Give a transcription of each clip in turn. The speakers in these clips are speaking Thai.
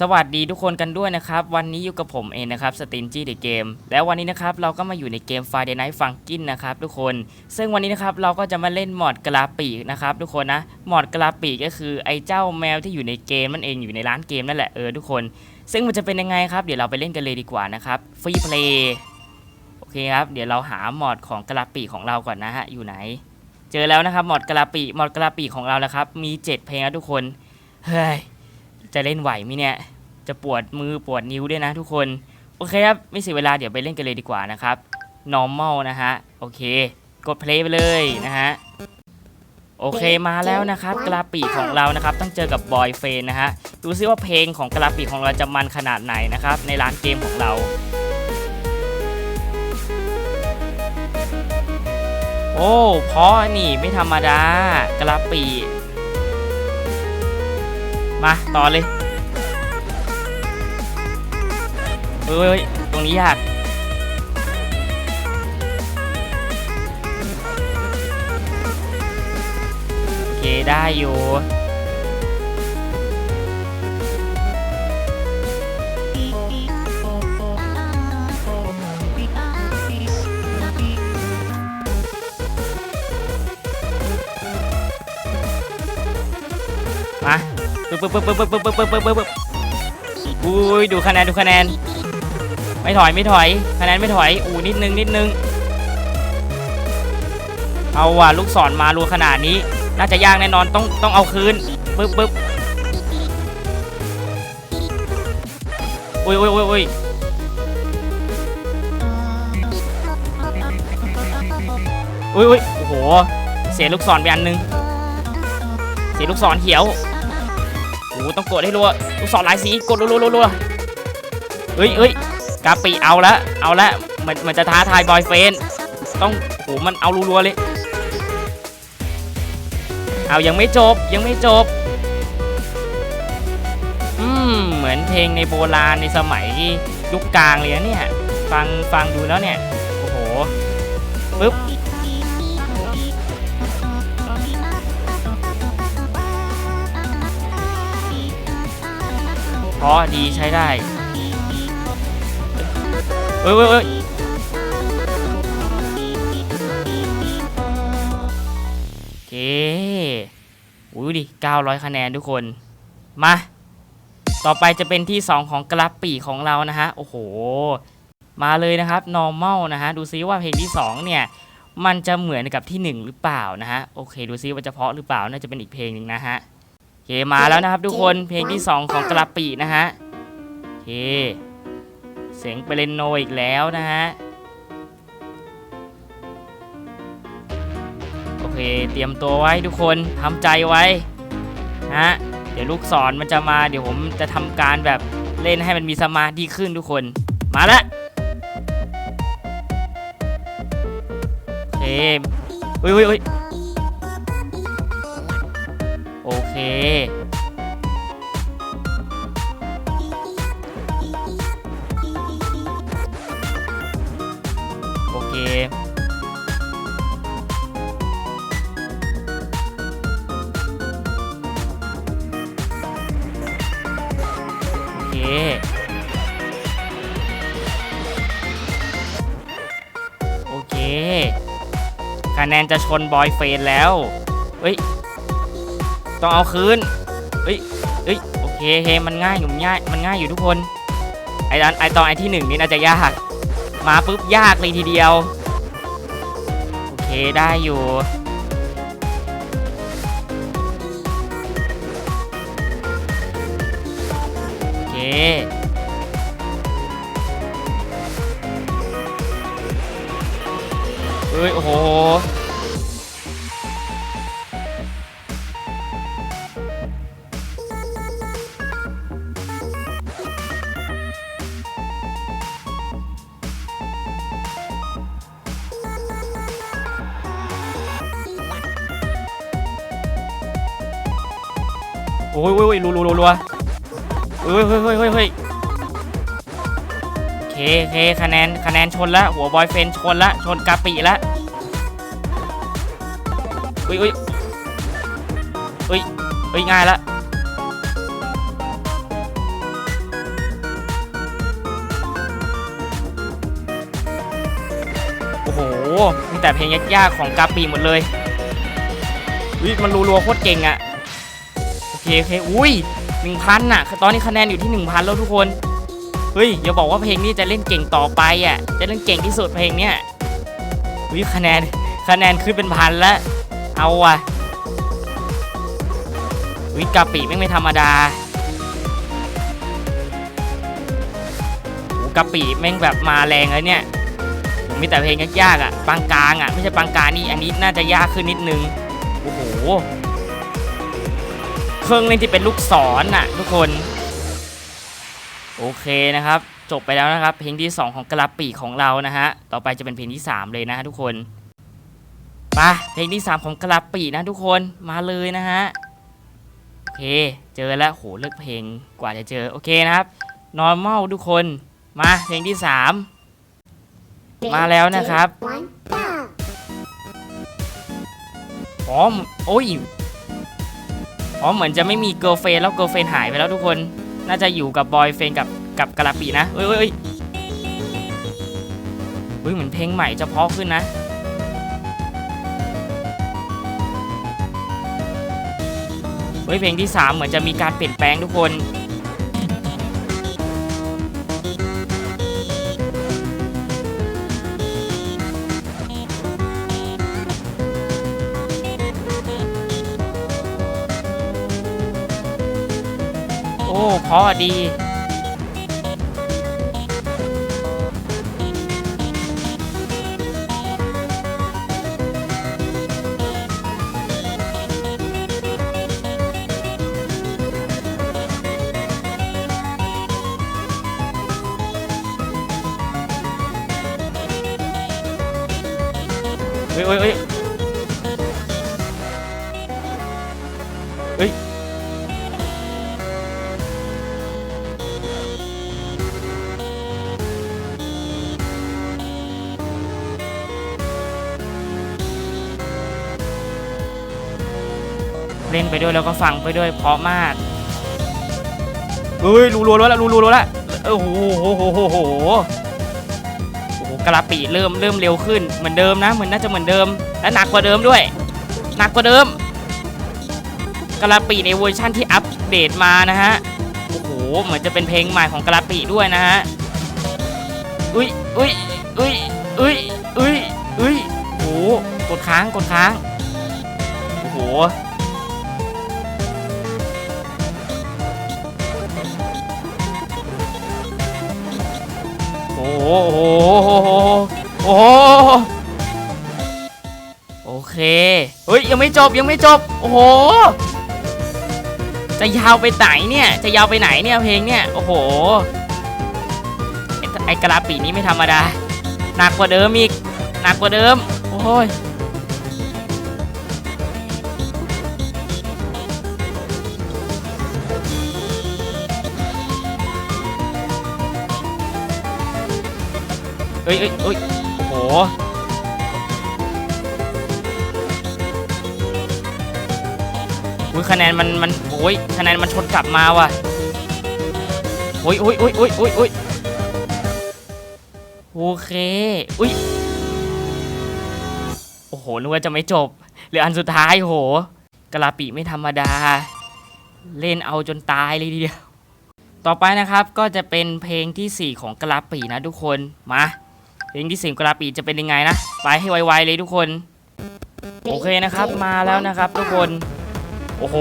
สวัสดีทุกคนกันด้วยนะครับ วันนี้อยู่กับผมเองนะครับสตินจี้เดอะเกมแล้ววันนี้นะครับเราก็มาอยู่ในเกม Friday Night Funkin นะครับทุกคน ซึ่งวันนี้นะครับเราก็จะมาเล่นมอดกราปีกนะครับทุกคนนะมอดกราปีกก็คือไอ้เจ้าแมวที่อยู่ในเกมมันเองอยู่ในร้านเกมนั่นแหละเออทุกคน ซึ่งมันจะเป็นยังไงครับเดี๋ยวเราไปเล่นกันเลยดีกว่านะครับฟรีเพลย์โอเคครับเดี๋ยวเราหามอดของกราปีกของเราก่อนนะฮะอยู่ไหน เจอแล้วนะครับมอดกราปีมอดกราปีกของเรานะครับมี 7 เพลงนะทุกคนเฮ้ย จะเล่นไหวไหมเนี่ย จะปวดมือปวดนิ้วด้วยนะทุกคน โอเคครับ ไม่เสียเวลาเดี๋ยวไปเล่นกันเลยดีกว่านะครับ normal นะฮะ โอเค กด play ไปเลยนะฮะ โอเคมาแล้วนะครับ กราปีของเรานะครับ ต้องเจอกับบอยเฟนนะฮะ ดูซิว่าเพลงของกราปีของเราจะมันขนาดไหนนะครับ ในร้านเกมของเราโอ้เพราะนี่ไม่ธรรมดากราปี มาต่อเลยเฮ้ยตรงนี้ยากโอเคได้อยู่ ปึ๊บปึ๊บปึ๊บปึ๊บปึ๊บปึ๊บปึ๊บปึ๊บปึ๊บปึ๊บอุ้ยดูคะแนนดูคะแนน ไม่ถอยไม่ถอย คะแนนไม่ถอยอู้นิดนึงนิดนึง เอาว่ะลูกศรมารัวขนาดนี้ น่าจะยากแน่นอนต้องต้องเอาคืนปึ๊บปึ๊บอุ้ยอุ้ยอุ้ยอุ้ยอุ้ยอุ้ยโอ้โห เสียลูกศรไปอันนึง เสียลูกศรเขียว ต้องกดให้รัวลูกศรหลายสีกดรัวรัวรัวเอ้ยเอ้ยกาปิเอาละเอาละมันมันจะท้าทายบอยเฟนต้องโหมันเอารัวๆเลย เอายังไม่จบยังไม่จบอืมเหมือนเพลงในโบราณในสมัยยุคกลางเลยนะเนี่ย ฟังฟังดูแล้วเนี่ย เพราะดีใช้ได้เอ้ยเอ้ยเอ้ยโอเคอุ้ยดิ 900 คะแนนทุกคน มา ต่อไปจะเป็นที่ 2 ของกราฟปีของเรานะฮะ โอ้โห มาเลยนะครับ normal นะฮะ ดูซิว่าเพลงที่ 2 เนี่ย มันจะเหมือนกับที่ 1 หรือเปล่านะฮะ โอเค ดูซิว่าจะเพาะหรือเปล่า น่าจะเป็นอีกเพลงหนึ่งนะฮะ เคมาแล้วนะครับทุกคนเพลงที่ 2 ของกราฟปีนะฮะโอเคเสียงเปเรนโนอีกแล้วนะฮะโอเคเตรียมตัวไว้ทุกคนทำใจไว้นะฮะเดี๋ยวลูกศรมันจะมาเดี๋ยวผมจะทำการแบบเล่นให้มันมีสมาธิขึ้นทุกคนมาละโอเคอุ้ยอุ้ย โอเคโอเค โอเค โอเค คะแนนจะชนบอยเฟนแล้ว เฮ้ย ต้องเอาคืนเฮ้ยเฮ้ยโอเคเฮมันง่ายอยู่มง่ายมันง่ายอยู่ทุกคนไอ้ตอนไอ้ตอนไอ้ที่หนึ่งนี่น่าจะยาก มาปุ๊บยากเลยทีเดียว โอเคได้อยู่โอเคเฮ้ยโอ้โห รัวเฮ้ยเฮ้ยเฮ้ยเฮ้ยเฮ้ยโอเคโอเคคะแนนคะแนนชนละหัวบอยเฟนชนละชนกาปิละอุ้ยอุ้ยอุ้ยอุ้ยง่ายละโอ้โหมีแต่เพลงยากๆของกาปีหมดเลยวิมันรัวๆโคตรเก่งอะโอเคโอเคอุ้ย หนึ่งพันอะตอนนี้คะแนนอยู่ที่หนึ่งพันแล้วทุกคน เฮ้ยอย่าบอกว่าเพลงนี้จะเล่นเก่งต่อไปอะ จะเล่นเก่งที่สุดเพลงเนี้ยวิคะแนนคะแนนขึ้นเป็นพันแล้ว เอาว่ะวิกาปิแม่งไม่ธรรมดาโอ้กาปิแม่งแบบมาแรงแล้วเนี่ยมีแต่เพลงยากๆอะ ปางกลางอะ ไม่ใช่ปางกลางนี่ อันนี้น่าจะยากขึ้นนิดนึง โอ้โห เครื่องเล่นที่เป็นลูกศรน่ะทุกคน โอเคนะครับ จบไปแล้วนะครับ เพลงที่ 2 ของกระปีของเรานะฮะ ต่อไปจะเป็นเพลงที่ 3 เลยนะฮะทุกคนไปเพลงที่ 3 ของกระปีนะทุกคนมาเลยนะฮะโอเค เจอแล้วโหเลือกเพลงกว่าจะเจอโอเคนะครับ normal ทุกคนมาเพลงที่ 3 มาแล้วนะครับ One, go. อ๋อโอ้ย อ๋อเหมือนจะไม่มีเกิร์ลเฟนแล้วเกิร์ลเฟนหายไปแล้วทุกคน น่าจะอยู่กับบอยเฟนกับกับกะลาปีนะเอ้ยเอ้ยเอ้ยเฮ้ยเหมือนเพลงใหม่จะเพาะขึ้นนะเฮ้ยเพลงที่ 3 เหมือนจะมีการเปลี่ยนแปลงทุกคน โอ้เพราะดีเฮ้ยเฮ้ย เล่นไปด้วยแล้วก็ฟังไปด้วยเพราะมากเฮ้ยรู้รัวแล้วละรู้รัวแล้วละโอ้โหโหโหโหโหโอ้โหกระปีเริ่มเริ่มเร็วขึ้นเหมือนเดิมนะเหมือนน่าจะเหมือนเดิม และหนักกว่าเดิมด้วย หนักกว่าเดิมกระปีในเวอร์ชั่นที่อัปเดตมานะฮะโอ้โหเหมือนจะเป็นเพลงใหม่ของกระปีด้วยนะฮะอุ้ยอุ้ยอุ้ยอุ้ยอุ้ยอุ้ยโอ้โหกดค้างกดค้างโอ้โห โอ้โหโอ้โหโอเคเฮ้ยยังไม่จบยังไม่จบ โอ้โห จะยาวไปไหนเนี่ยจะยาวไปไหนเนี่ยเพลงเนี่ยโอ้โหไอ้ไอกระลาปีนี้ไม่ธรรมดาหนักกว่าเดิมอีกหนักกว่าเดิม โอ้ย เอ้ยเอ้ยเอ้ยโอ้โหอุ้ยคะแนนมันมันโอ้ยคะแนนมันชนกลับมาว่ะโอ้ยโอ้ยโอ้ยโอ้ยโอ้ยโอ้ยโอเคอุ้ยโอ้โหนึกว่าจะไม่จบเหลืออันสุดท้ายโหกะลาปีไม่ธรรมดา เล่นเอาจนตายเลยทีเดียว ต่อไปนะครับก็จะเป็นเพลงทีสี่4 ของกะลาปีนะทุกคนมา เพลงที่สี่กะลาปีจะเป็นยังไงนะ ไปให้ไวๆเลยทุกคน โอเคนะครับมาแล้วนะครับ ทุกคน โอ้โห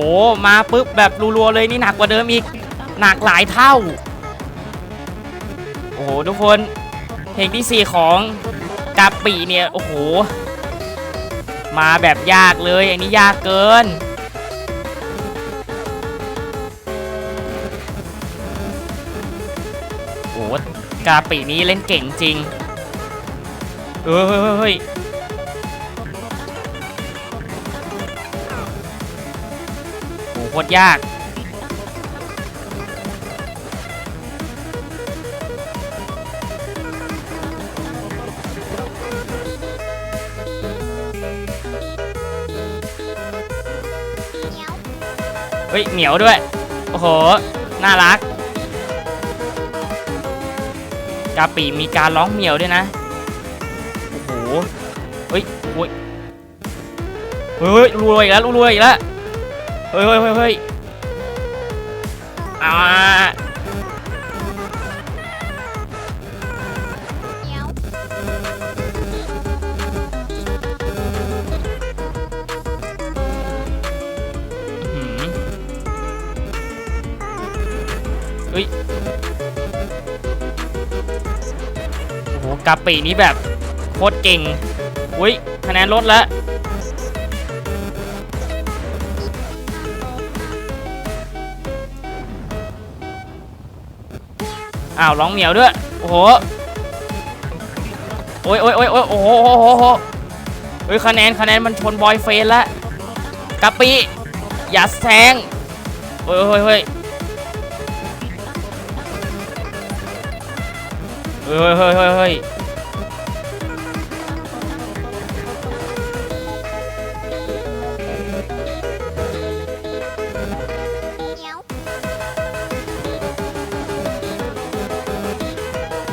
มาปุ๊บแบบรัวๆเลยนี่หนักกว่าเดิมอีก หนักหลายเท่า โอ้โหทุกคน เพลงที่4ของกาปีเนี่ยโอ้โห มาแบบยากเลยอันนี้ยากเกินโอ้กาปีนี้เล่นเก่งจริง เฮ้ยเฮ้ยเฮ้ยโหโคตรยาก เฮ้ย เหมียวด้วย โอ้โห น่ารัก กาปีมีการร้องเหมียวด้วยนะ เฮ้ยรวยอีกแล้วรวยอีกแล้วเฮ้ยเฮ้ยเฮ้ยเฮ้ยอ่าเฮ้ยโอ้โหกาปีนี้แบบโคตรเก่งอุ้ยคะแนนลดแล้ว อ้าวร้องเหมียวด้วย โอ้โห โอ้ยโอ้ยโอ้ยโอ้ยโอ้โหโอ้โหโอ้โหเฮ้ยคะแนนคะแนนมันชนบอยเฟนแล้วกะปิอย่าแซงเฮ้ยเฮ้ยเฮ้ยเฮ้ยเฮ้ยเฮ้ย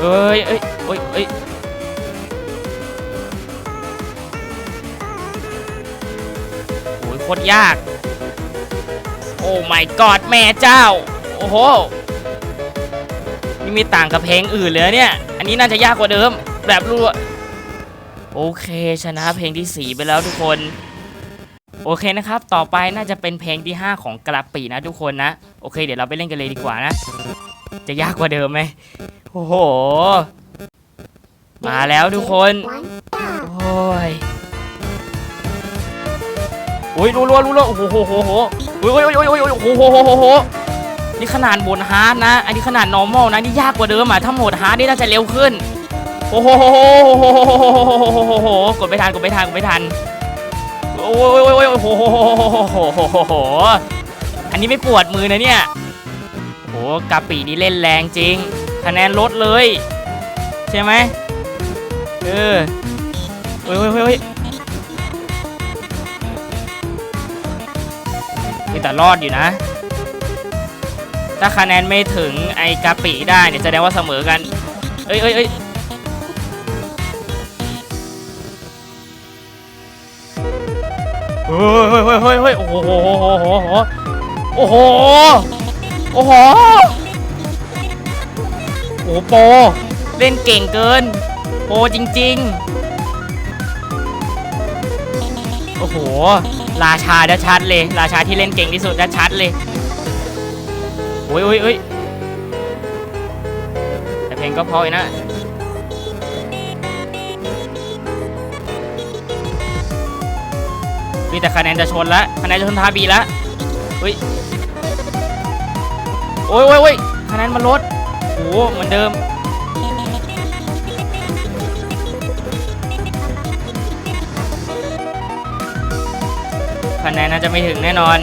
เฮ้ยเอ้ยเอ้ยเอ้ยโอ้ยโคตรยาก โอ้ my god แม่เจ้า โอ้โห นี่มีต่างกับเพลงอื่นเลยเนี่ย อันนี้น่าจะยากกว่าเดิม แบบรัวโอเค ชนะเพลงที่ 4 ไปแล้วทุกคน โอเคนะครับ ต่อไปน่าจะเป็นเพลงที่ 5 ของกระปีนะทุกคนนะ โอเค เดี๋ยวเราไปเล่นกันเลยดีกว่านะ จะยากกว่าเดิมไหมโอ้โห มาแล้วทุกคน โอ้ยโอ้ยรัวรัวรัวรัวโอ้โหโอ้โหโอ้โหโอ้ยโอ้ยโอ้ยโอ้ยโอ้ยโอ้โหโอ้โหโอ้โหนี่ขนาดโหมดฮาร์ดนะ อันนี้ขนาด normal นะ นี่ยากกว่าเดิมอะ ถ้าโหมดฮาร์ดนี่น่าจะเร็วขึ้น โอ้โหโอ้โหโอ้โหโอ้โหกดไม่ทัน กดไม่ทัน กดไม่ทัน โอ้ยโอ้ยโอ้ยโอ้โหโอ้โหอันนี้ไม่ปวดมือนะเนี่ยโอ้โห กะปินี่เล่นแรงจริง คะแนนลดเลย ใช่ไหมเออเฮ้ยเฮ้ยเฮ้ยแต่รอดอยู่นะ ถ้าคะแนนไม่ถึงไอกาปิได้เนี่ยแสดงว่าเสมอกัน เอ้ยเอ้ยเอ้ยเฮ้ยเฮ้ยเฮ้ยเฮ้ยเฮ้ยโอ้โหโอ้โหโอ้โห โอ้โห โอ้โหโป เล่นเก่งเกิน โปรจริง ๆ โอ้โห ราชาชัดเลย ราชาที่เล่นเก่งที่สุดชัดเลยโอ้ยโอ้ยโอ้ยแต่เพลงก็พอยนะ มีแต่คะแนนจะชนล้วคะแนนจะชนทาบีล้วเฮ้ย อ้ยโอ้ยโอ้ยคะแนนมันลดโอ้โหเหมือนเดิม คะแนนน่าจะไม่ถึงแน่นอน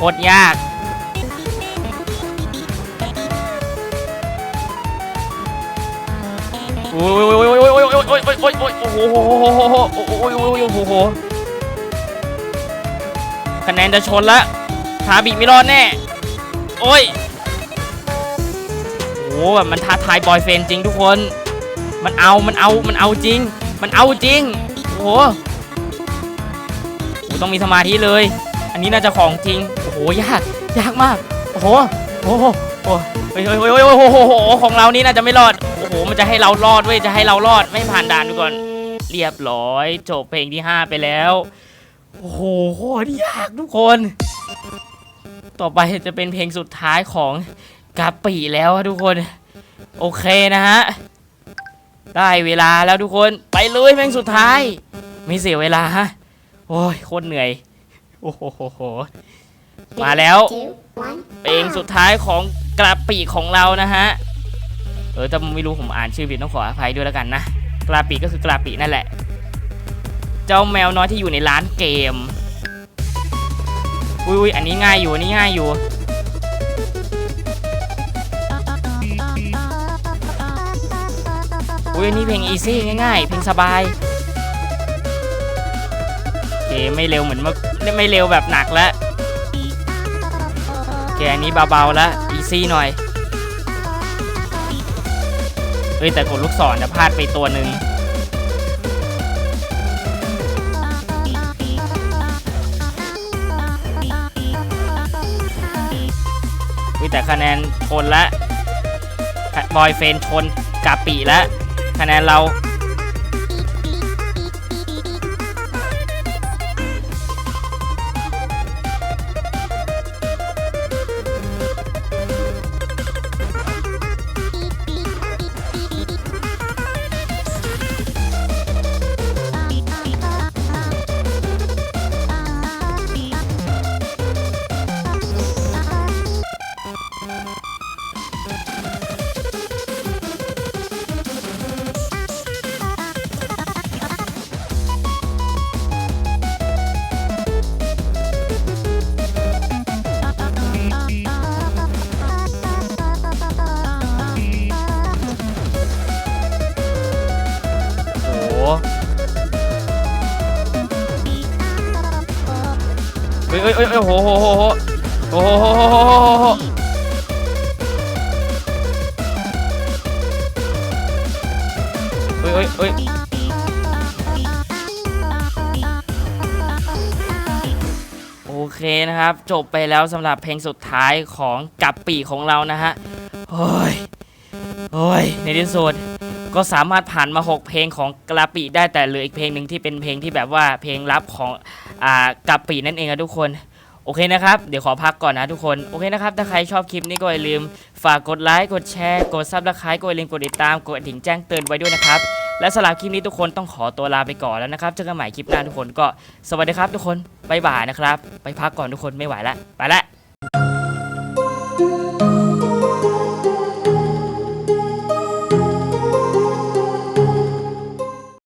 คตรยากโอ้ยโอ้ยโอ้ยโอ้ยโอ้ยโอ้ยโอ้ยโอ้ยโอ้ยโอ้ยโอ้โหโอ้โหโอ้โหโอ้ยโอ้ยโอ้โหคะแนนจะชนละทาบีไม่รอดแน่ โอ้ยโอ้แบบมันท้าทายบอยเฟนจริงทุกคน มันเอา มันเอา มันเอาจริง มันเอาจริง โอ้โหต้องมีสมาธิเลย อันนี้น่าจะของจริง หยากยากมาก โอ้โหโอ้โหโอ้เฮ้ยเฮ้ยเฮ้ยโอ้โหโอ้โหของเรานี่น่าจะไม่รอด โอ้โห มันจะให้เรารอดเว้ย จะให้เรารอด ไม่ผ่านด่านดูก่อน เรียบร้อย จบเพลงที่ 5 ไปแล้ว โอ้โหโคตรยากทุกคน ต่อไปจะเป็นเพลงสุดท้ายของกาปีแล้วอะทุกคน โอเคนะฮะ ได้เวลาแล้วทุกคน ไปเลยเพลงสุดท้าย ไม่เสียเวลาฮะ โอ้ย โคตรเหนื่อย โอ้โหโหโห มาแล้วเพลงสุดท้ายของกระปีของเรานะฮะ เออแต่ไม่รู้ผมอ่านชื่อผิดต้องขออภัยด้วยแล้วกันนะ กระปีก็คือกระปีนั่นแหละ เจ้าแมวน้อยที่อยู่ในร้านเกม อุ้ยอุ้ยอันนี้ง่ายอยู่อันนี้ง่ายอยู่โอ้อุ้ยอันนี่เพลงอีซี่ง่ายๆ เพลงสบายโอเคไม่เร็วเหมือนเมื่อไม่เร็วแบบหนักแล้ว โอเคอันนี้เบาๆแล้วอีซี่หน่อยเฮ้ยแต่กดลูกศรจะพลาดไปตัวหนึ่งเฮ้ยแต่คะแนนชนละบอยเฟนชนกาปีละคะแนนเรา ฮ้ยเฮ้ยเฮ้ยโอ้โหโอ้โหโอ้โหโอ้โหโอ้โหโอ้โหเฮ้ยเฮ้ยเฮ้ยโอเคนะครับ จบไปแล้วสำหรับเพลงสุดท้ายของกับปีของเรานะฮะโอ้ยโอ้ยในที่สุด ก็สามารถผ่านมา 6 เพลงของกราปีได้แต่เหลืออีกเพลงหนึ่งที่เป็นเพลงที่แบบว่าเพลงลับของอ่ากราปีนั่นเองนะทุกคนโอเคนะครับ เดี๋ยวขอพักก่อนนะทุกคน โอเคนะครับ ถ้าใครชอบคลิปนี้ก็อย่าลืม ฝากกดไลค์ กดแชร์ กดซับสไครต์กดลืมกดติดตาม กดกระดิ่งแจ้งเตือนไว้ด้วยนะครับ และสำหรับคลิปนี้ทุกคนต้องขอตัวลาไปก่อนแล้วนะครับ เจอกันใหม่คลิปหน้าทุกคนก็สวัสดีครับทุกคนบายบายนะครับ ไปพักก่อนทุกคนไม่ไหวละ ไปละ